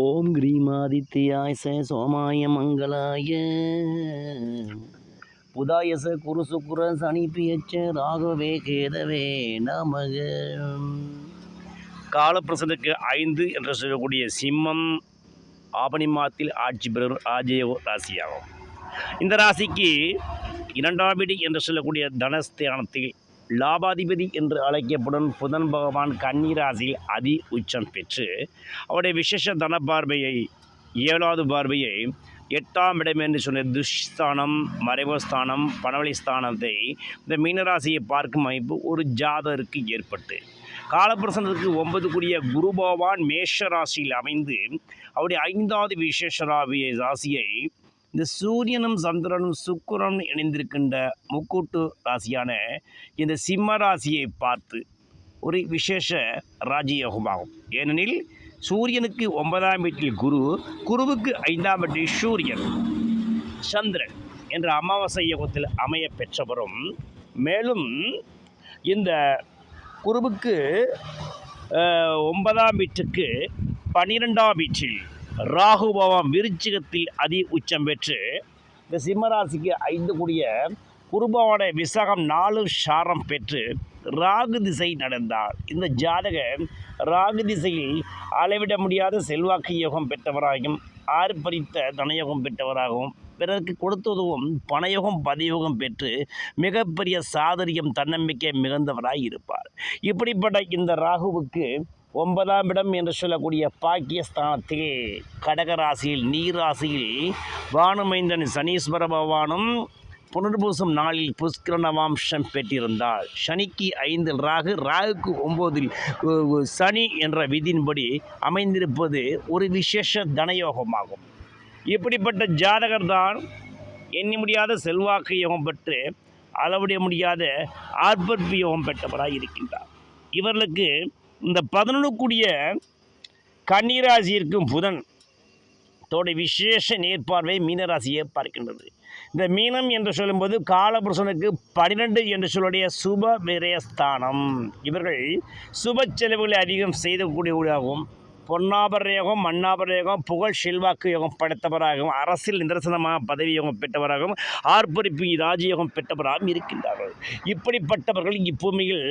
ஓம் கிரீமாதித்யாய ச சோமாய மங்களாய. புதாயச குரு சுக்குர சனிப்பியச்ச ராகவே கேதவே நமக. காலப்பிரசனுக்கு ஐந்து என்று சொல்லக்கூடிய சிம்மம் ஆபணி மாதத்தில் ஆட்சி பெறும் ஆஜய ராசியாகும். இந்த ராசிக்கு இரண்டாம் வீடு என்று சொல்லக்கூடிய தனஸ்தானத்தில் லாபாதிபதி என்று அழைக்கப்படும் புதன் பகவான் கன்னிராசியில் அதி உச்சம் பெற்று அவருடைய விசேஷ தன பார்வையை ஏழாவது பார்வையை எட்டாம் இடம் என்று சொன்ன துஷ்ஸ்தானம் மறைவஸ்தானம் பணவழி ஸ்தானத்தை இந்த மீனராசியை பார்க்கும் அமைப்பு ஒரு ஜாதருக்கு ஏற்பட்டு காலப்பிரசனத்துக்கு ஒன்பது கூடிய குரு பகவான் மேஷ ராசியில் அமைந்து அவருடைய ஐந்தாவது விசேஷ ராசியை இந்த சூரியனும் சந்திரனும் சுக்கரனும் இணைந்திருக்கின்ற முக்கூட்டு ராசியான இந்த சிம்ம ராசியை பார்த்து ஒரு விசேஷ ராஜயோகமாகும். ஏனெனில் சூரியனுக்கு ஒன்பதாம் வீட்டில் குரு குருவுக்கு ஐந்தாம் வீட்டில் சூரியன் சந்திரன் என்ற அமாவாசை யோகத்தில் அமைய பெற்றவரும் மேலும் இந்த குருவுக்கு ஒன்பதாம் வீட்டுக்கு பன்னிரெண்டாம் வீட்டில் ராகு பவம் விருச்சிகத்தில் அதி உச்சம் பெற்று இந்த சிம்மராசிக்கு ஐந்து கூடிய குருபவான விசாகம் நாலு சாரம் பெற்று ராகு திசை நடந்தார். இந்த ஜாதகர் ராகு திசையில் அளவிட முடியாத செல்வாக்கு யோகம் பெற்றவராகவும் ஆர்ப்பரித்த தனயோகம் பெற்றவராகவும் பிறருக்கு கொடுத்ததும் பணயோகம் பதியோகம் பெற்று மிகப்பெரிய சாதரியம் தன்னம்பிக்கை மிகுந்தவராய் இருப்பார். இப்படிப்பட்ட இந்த ராகுவுக்கு ஒன்பதாம் இடம் என்று சொல்லக்கூடிய பாக்கியஸ்தானத்தில் கடகராசியில் நீராசியில் வானுமைந்தன் சனீஸ்வர பகவானும் புனர்பூசம் நாளில் புஷ்கரணவாம்சம் பெற்றிருந்தார். சனிக்கு ஐந்தில் ராகு ராகுக்கு ஒம்போதில் சனி என்ற விதியின்படி அமைந்திருப்பது ஒரு விசேஷ தனயோகமாகும். இப்படிப்பட்ட ஜாதகர் தான் எண்ணி முடியாத செல்வாக்கு யோகம் பெற்று அளவிட முடியாத ஆர்ப்பரிப்பு யோகம் பெற்றவராக இருக்கின்றார். இவர்களுக்கு இந்த பதினொன்று கூடிய கன்னிராசி இருக்கும் புதன் தோடைய விசேஷ நேர்பார்வை மீனராசியை பார்க்கின்றது. இந்த மீனம் என்று சொல்லும்போது காலபுருஷனுக்கு பன்னிரெண்டு என்று சொல்லுடைய சுப விரயஸ்தானம். இவர்கள் சுப செலவுகளை அதிகம் செய்யக்கூடியவர்களாகவும் பொன்னாபர யோகம் மன்னாபர யோகம் புகழ் செல்வாக்கு யோகம் படைத்தவராகவும் அரசியல் நிதர்சனமாக பதவி யோகம் பெற்றவராகவும் ஆர்ப்பரிப்பு ராஜயோகம் பெற்றவராகவும் இருக்கின்றார்கள். இப்படிப்பட்டவர்கள் இப்பூமியில்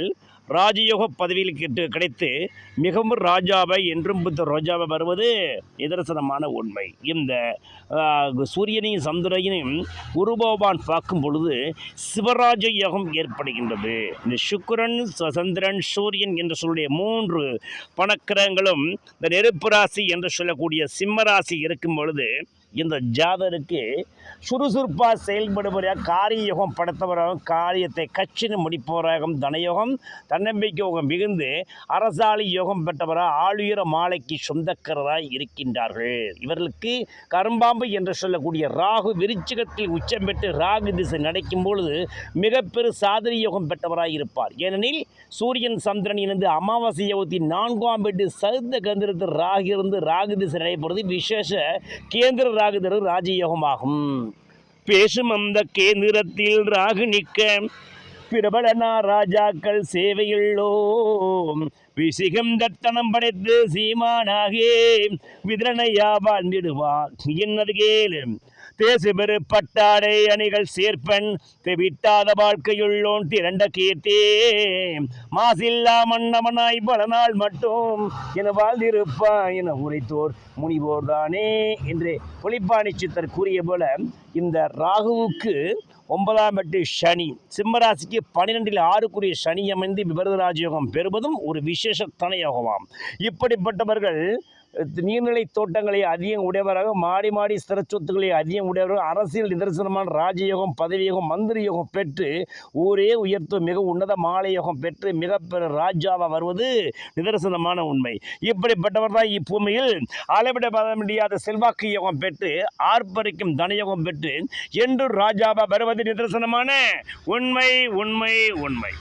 ராஜயோக பதவியில் கிட்டு கிடைத்து மிகவும் ராஜாவை என்றும் புத்த ரோஜாவை வருவது நிதர்சனமான உண்மை. இந்த சூரியனையும் சந்திரனையும் குருபகவான் பார்க்கும் பொழுது சிவராஜ யோகம் ஏற்படுகின்றது. இந்த சுக்கரன் ச- சந்திரன் சூரியன் என்று சொல்லிய மூன்று பணக்கிரகங்களும் இந்த நெருப்பு ராசி என்று சொல்லக்கூடிய சிம்ம ராசி இருக்கும் பொழுது இந்த ஜாதருக்கு சுறுசுறுப்பாக செயல்படுபவராக காரிய யோகம் படுத்தவராகவும் காரியத்தை கட்சின்னு முடிப்பவராகவும் தனயோகம் தன்னம்பிக்கை யோகம் மிகுந்து அரசாளி யோகம் பெற்றவராக ஆளுயர மாலைக்கு சொந்தக்கரராக இருக்கின்றார்கள். இவர்களுக்கு கரும்பாம்பு என்று சொல்லக்கூடிய ராகு விருச்சிகத்தில் உச்சம் பெற்று ராகு திசை நடக்கும் பொழுது மிகப்பெரு சாதனை யோகம் பெற்றவராக இருப்பார். ஏனெனில் சூரியன் சந்திரன் இணைந்து அமாவாசை யோகத்தின் நான்காம் பெட்டு சதுர்த்த கந்திரத்தில் ராகு இருந்து ராகு திசை நடைபெறுவது விசேஷ கேந்திர ராகுதரு ராஜயோகமாகும். பேசும் அந்த கேந்திரத்தில் ராகு நிற்க பிரபலனா ராஜாக்கள் சேவையுள்ளோம். விசிகம் தத்தனம் படைத்து சீமானாகே விதிரணையா வாழ்ந்திடுவார் என்னது கேளு. தேசு பெரு பட்டாடை அணிகள் சேர்ப்பன். தெவிட்டாத வாழ்க்கையுள்ளோன் திரண்ட கீர்த்தே. மாசில்லா மன்னவனாய் பல நாள் மட்டும் என வாழ்ந்திருப்பா என உரைத்தோர் முனிவோர் தானே. என்று புலிப்பாணி சித்தர் கூறிய போல இந்த ராகுவுக்கு ஒன்பதாம் எட்டு சனி. சிம்மராசிக்கு பன்னிரெண்டில் ஆறுக்குரிய சனி அமைந்து விபரத ராஜயோகம் பெறுவதும் ஒரு விசேஷ தனயோகமாம். இப்படிப்பட்டவர்கள் நீர்நிலை தோட்டங்களை அதிகம் உடையவராக மாடி மாடி ஸ்திர சொத்துக்களை அதிகம் உடையவராக அரசியல் நிதர்சனமான ராஜயோகம் பதவியோகம் மந்திரி யோகம் பெற்று ஊரே உயர்த்தும் மிக உன்னத மாலை யோகம் பெற்று மிகப்பெரிய ராஜாவாக வருவது நிதர்சனமான உண்மை. இப்படிப்பட்டவர் தான் இப்பூமியில் அளவிட முடியாத செல்வாக்கு யோகம் பெற்று ஆர்ப்பரிக்கும் தனயோகம் பெற்று என்று ராஜாவா வருவது நிதர்சனமான உண்மை உண்மை உண்மை.